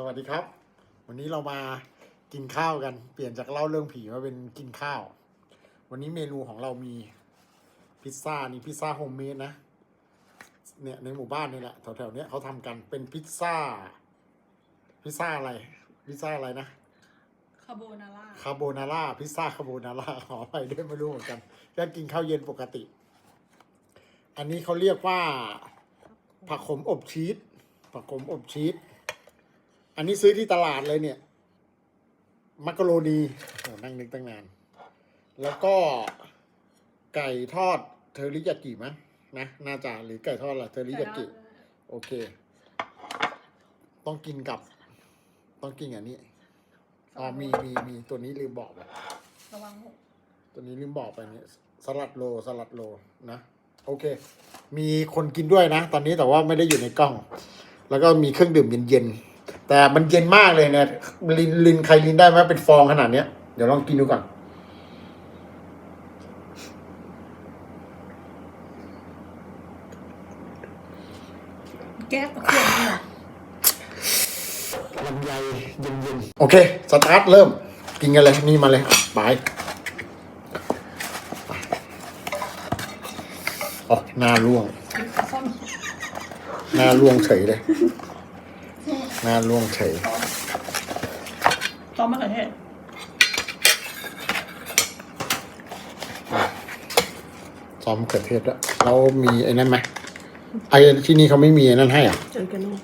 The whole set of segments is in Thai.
สวัสดีครับ วันนี้เรามากินข้าวกัน เปลี่ยนจากเล่าเรื่องผีมาเป็นกินข้าว วันนี้เมนูของเรามีพิซซ่านี่พิซซ่าโฮมเมดนะเนี่ยในหมู่บ้านนี่แหละแถวๆเนี้ยเขาทำกันเป็นพิซซ่า พิซซ่าอะไร พิซซ่าอะไรนะคาโบนาร่าคาโบนาร่าพิซซ่าคาโบนาร่าขอไปด้วยไม่รู้เหมือนกันก็กินข้าวเย็นปกติ อันนี้เขาเรียกว่า ผักขมอบชีสผักขมอบชีส อันนี้ซื้อที่ตลาดเลยเนี่ย มักกะโรนีโอ้นั่งนึกตั้งนาน แล้วก็ไก่ทอดเทอริยากิมั้งนะน่าจะหรือไก่ทอดอะไรเทอริยากิ โอเค ต้องกินกับ ต้องกินอันนี้อ๋อมีมีมีตัวนี้ลืมบอกไประวังหกตัวนี้ลืมบอกไปเนี่ยสลัดโลสลัดโลนะโอเค มีคนกินด้วยนะ ตอนนี้แต่ว่าไม่ได้อยู่ในกล้อง แล้วก็มีเครื่องดื่มเย็นๆ แต่มันเย็นมากเลยเนี่ยลินลินใครลินได้ไหมเป็นฟองขนาดเนี้ยเดี๋ยวลองกินดูก่อนแก้ตะเกียบนี่เหรอลำไยเย็นๆโอเค สตาร์ทเริ่ม กินกันเลย นี่มาเลยไปอ๋อหน้าร่วงส้มหน้าร่วงเฉยเลย หน้าร่วงเฉยซอสมะเขือเทศซ้อมเขือเทศแล้วเรามีไอ้นั่นไหมไอ้ที่นี่เขาไม่มีไอ้นั่นให้เหรอะเจอกันนู่น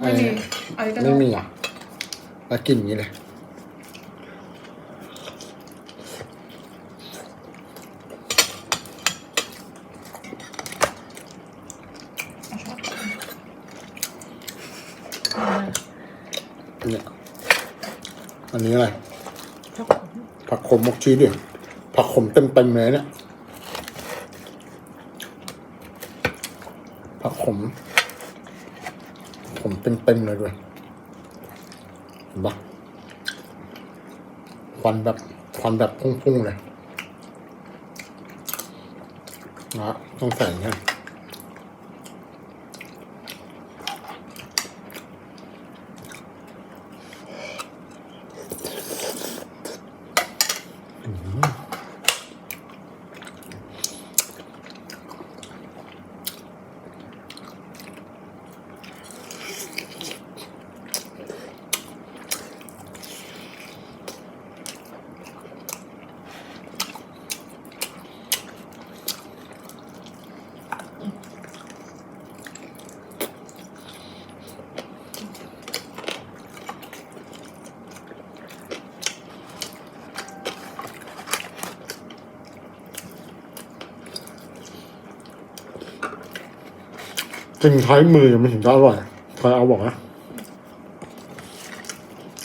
ไม่มีอะไรก็ไม่มีเหรอะแล้วกินอย่างนี้เลยเนี่ย อันนี้อะไรพักผักขมมกชีสดิผักขมเต็มเต็มๆเลยเนี่ย ผักขมผมเต็มเต็มๆเลยด้วยเห็นปะควันแบบควันแบบพุ่งๆเลยนะต้องใส่เนี่ย กินใช้มือมันถึงจะอร่อยใครเอาบอกนะ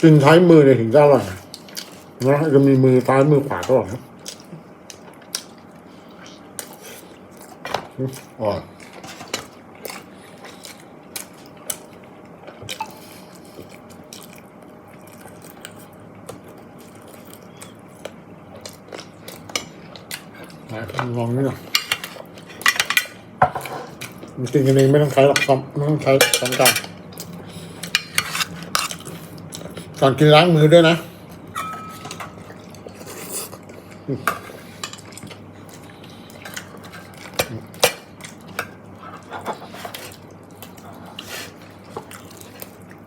กินใช้มือเนี่ยถึงจะอร่อยนะจะมีมือซ้ายมือขวาก็อร่อยนะอืมอร่อยไหนลองนี่หน่อยมัน กินกันเองไม่ต้องใช้หรอกซ้อมไม่ต้องใช้ช้อนกาก่อนกินล้างมือด้วยนะ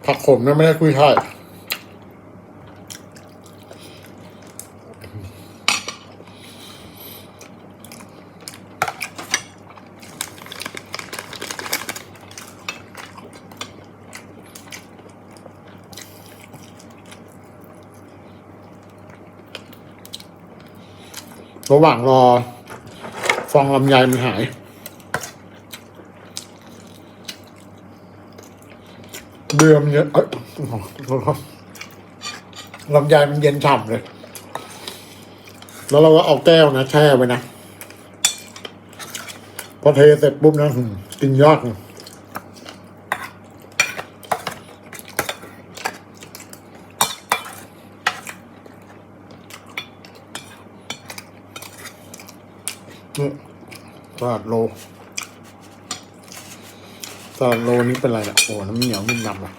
ผักขมนะไม่ได้คุยช่าย ระหว่างรอ ฟองลำไยมันหาย เบื่อมันเยอะเอ้ยลำไยมันเย็นฉ่ำเลย แล้วเราก็เอาแก้วนะ แช่ไว้นะ พอเทเสร็จปุ๊บนะกินยอดเลย นี่ตลาดโลตลาดโลนี้เป็นไรล่ะ โอ้ น้ำเหนียวนุ่มนำอะ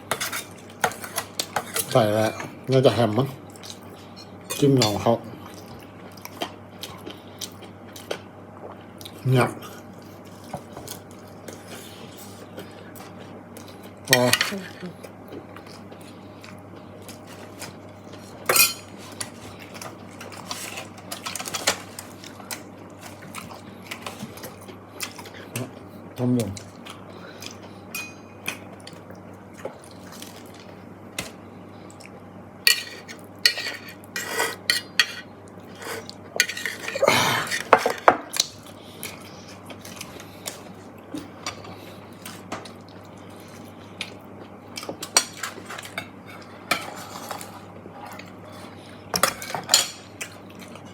ใส่แล้วน่าจะแฮมมั้ง จิ้มเงเขาเนี่ยพอ ต้มยำ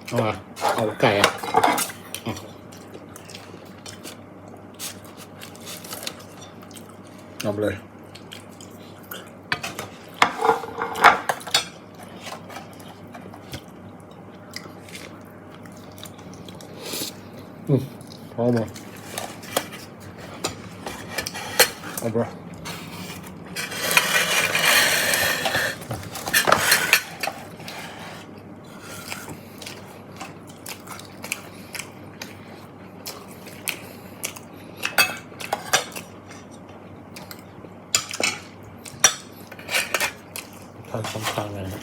เอามาเอาไก่อะอะเอาไปเลย อืม พอมาเอาไปทานสำคัญเลยนะ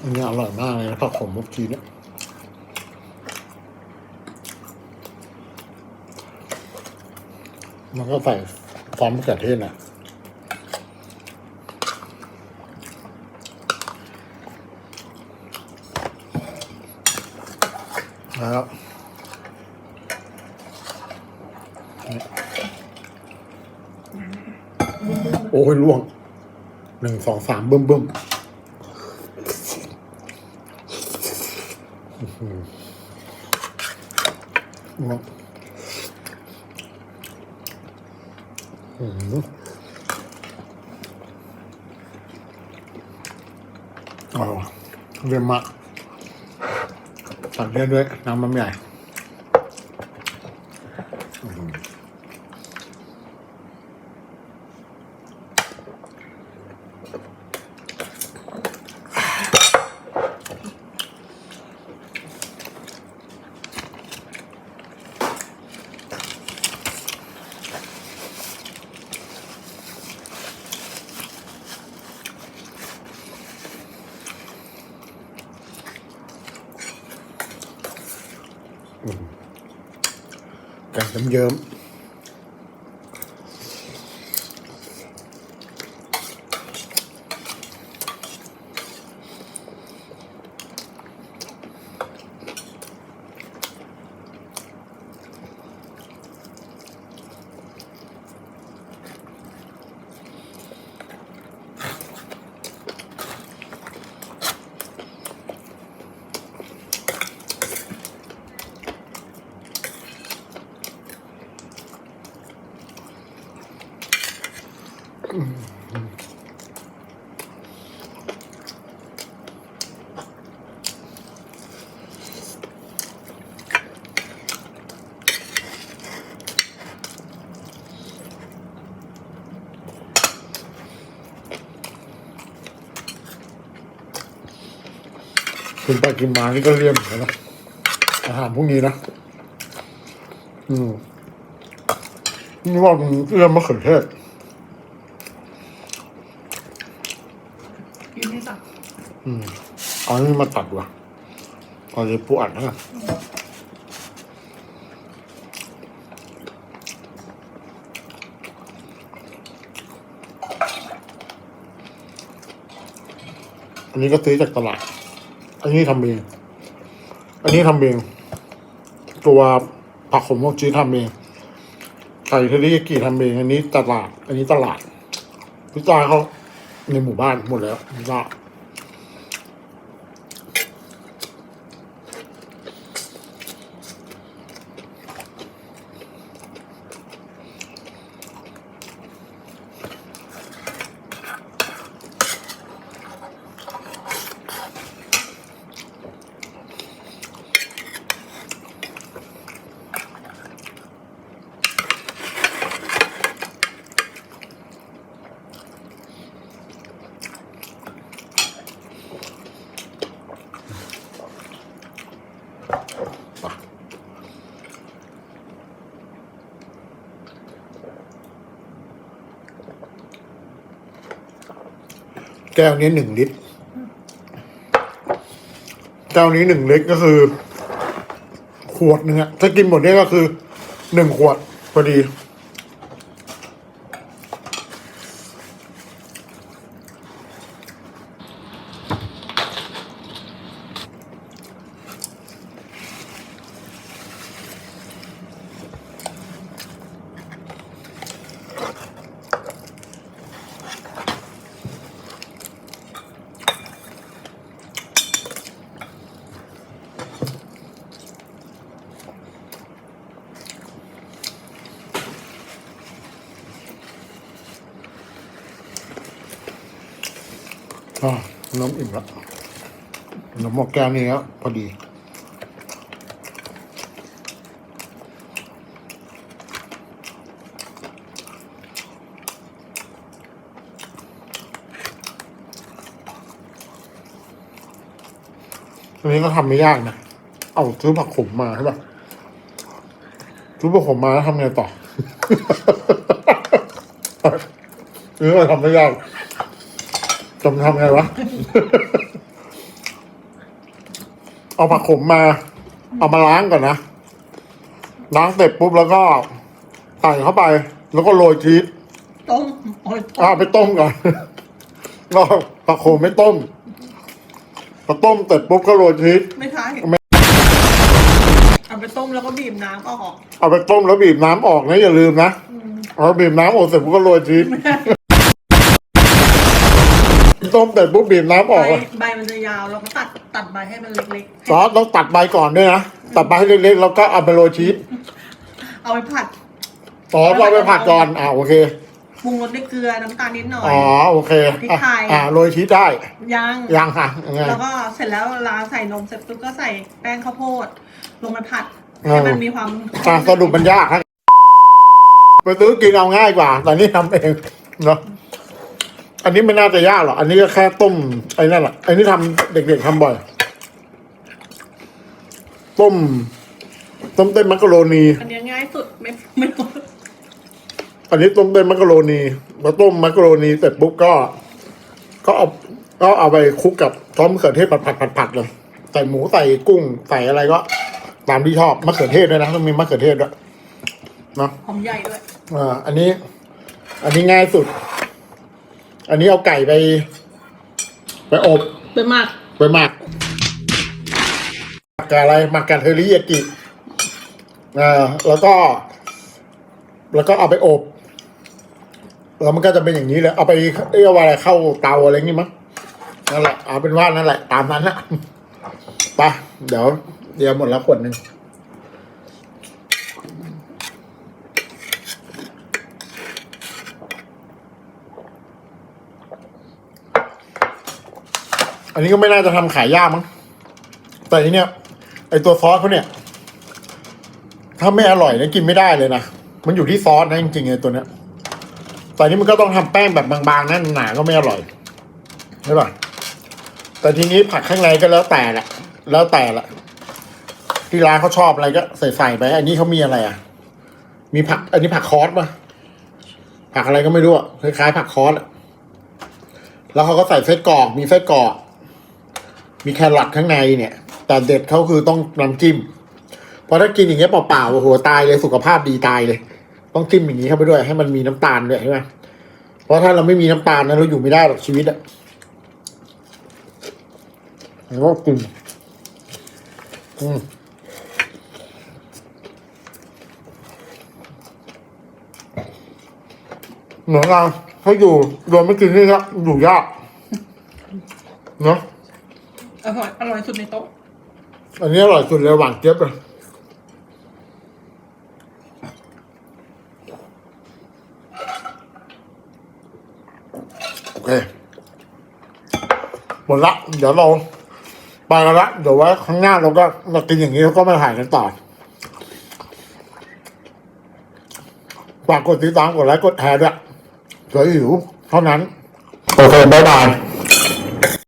อันนี้อร่อยมากเลยนะผักขมเมื่อกี้เนี่ย มันก็ใส่ซอสมะเขือเทศน่ะแล้วโอ้ยล่วงหนึ่งสองสามเบิ่มเบิ่มอือหือล่วงอืม อ๋อเรียนมากตัดเลือดด้วย น้ำมันใหญ่ ไก่ กินไปกินมานี่ก็เลี่ยมเหมือนะอาหารพวกนี้นะ อืมนี่ว่ามันเลี่ยมมะเขือเทศ กินให้สัก อืมเอาอันนี้มาตัดว่ะเอาเลยปูอัดนะอันนี้ก็ซื้อจากตลาด อันนี้ทำเอง อันนี้ทำเอง ตัวผักขมพวกจีทำเอง ไก่เทริยากิทำเอง อันนี้ตลาด อันนี้ตลาดพิซซ่าเขาในหมู่บ้านหมดแล้วพิซซ่า ก้วนี้หนึ่งลิตร แก้วนี้หนึ่งลิตรก็คือ ขวดหนึ่งอะถ้ากินหมดเนี่ยก็คือหนึ่งขวดพอดี อ่าน้ำอิ่มแล้วน้ำหมกแก้วนี้แล้วพอดี อันนี้ก็ทำไม่ยากนะ เอาซื้อผักขมมาใช่ป่ะซื้อผักขมมาแล้วทำไงต่อนี่ก็ทำไม่ยาก จำทำไงวะ เอาผักขมมา เอามาล้างก่อนนะ ล้างเสร็จปุ๊บแล้วก็ใส่เข้าไป แล้วก็โรยชีสต้มโอ้ยอ่าไปต้มก่อนก็ผักโขมไม่ต้มพอต้มเสร็จปุ๊บก็โรยชีส ไม่ใช่ไม่ เอาไปต้มแล้วก็บีบน้ำออกเอาไปต้มแล้วบีบน้ำออกนะอย่าลืมนะเอาบีบน้ำออกเสร็จปุ๊บก็โรยชีสต้ม เสร็จปุ๊บบีบน้ำอใบอกอะใบมันจะยาวเราก็ตัดตัดใบให้มันเล็กซอสต้องตัดใบก่อนด้วยนะตัดใบให้เล็กๆแล้วก็เอาไปโรยชีสๆเอาไปผัดซอสเราไปผัดก่อนอ่าโอเคปรุงรสด้วยเกลือน้ำตาลนิดหน่อยอ๋อโอเคพริกอะไทยอ่าโรยชีสได้ยังยังค่ะยังไงแล้วก็เสร็จแล้วเวลาใส่นมเสร็จปุ๊บก็ใส่แป้งข้าวโพด ลงไปผัดเออให้มันมีความอะสรุปมันยากครับไปซื้อกินเอาง่ายกว่าแต่นี่ทำเองเนาะ อันนี้ไม่น่าจะยากหรอก อันนี้ก็แค่ต้มไอ้นั่นแหละไอ้นี่ทำเด็กๆทำบ่อย ต้ม ต้มเต้นมักกะโรนี อันเนี้ยง่ายสุดไม่ไม่ต้องอันนี้ต้มเต้นมักกะโรนีมาต้มมักกะโรนีเสร็จปุ๊บก็ ก็เอาก็เอาไปคลุกกับซอสมะเขือเทศผัดผัดผัดผัดเลยใส่หมูใส่กุ้งใส่อะไรก็ ตามที่ชอบมะเขือเทศด้วยนะต้องมีมะเขือเทศด้วยเนาะหอมใหญ่ด้วยอ่าอันนี้ อันนี้ง่ายสุด อันนี้เอาไก่ไป ไปอบ ไปหมักไปหมักหมักกับอะไรหมักกับเทอริยากิอ่าแล้วก็ แล้วก็เอาไปอบแล้วมันก็จะเป็นอย่างนี้เลยเอาไปเรียกว่าอะไรเข้าเตาอะไรงี้มั้งนั่นแหละเอาเป็นว่านั่นแหละ ตามนั้นนะไปเดี๋ยวเดี๋ยวหมดแล้วขวดหนึ่ง อันนี้ก็ไม่น่าจะทำขายยากมั้ง แต่อันนี้เนี่ยไอตัวซอสเขาเนี่ย ถ้าไม่อร่อยเนี่ยกินไม่ได้เลยนะ มันอยู่ที่ซอสนะจริงๆไอตัวเนี้ย แต่อันนี้มันก็ต้องทำแป้งแบบบางๆนะหนาก็ไม่อร่อยใช่ป่ะแต่ทีนี้ผักข้างในก็แล้วแต่แหละ แล้วแต่ละ ที่ร้านเขาชอบอะไรก็ใส่ใส่ไปอันนี้เขามีอะไรอะ มีผัก อันนี้ผักคอสป่ะผักอะไรก็ไม่รู้อะคล้ายๆผักคอสแล้วเขาก็ใส่ไส้กรอก มีไส้กรอก มีแครอทข้างในเนี่ย แต่เด็ดเขาคือต้องน้ำจิ้ม เพราะถ้ากินอย่างเงี้ยเปล่าๆโอ้โหตายเลยสุขภาพดีตายเลย ต้องจิ้มอย่างนี้เข้าไปด้วย ให้มันมีน้ำตาลด้วยใช่ไหมเพราะถ้าเราไม่มีน้ำตาลนะเราอยู่ไม่ได้หรอกชีวิตอะแล้วก็กินอืมเหมือนกันถ้าอยู่โดยไม่กินนี่ก็อยู่ยากเนาะ อร่อยอร่อยสุดในโต๊ะ อันนี้อร่อยสุดเลยหวานเจี๊ยบเลยโอเคหมดละ เดี๋ยวเราไปกันละ เดี๋ยวไว้ข้างหน้าเราก็มากินอย่างนี้แล้วก็มาถ่ายกันต่อฝากกดติดตามกดไลค์กดแชร์ด้วยเผื่อหิวเท่านั้น โอเค บ๊ายบาย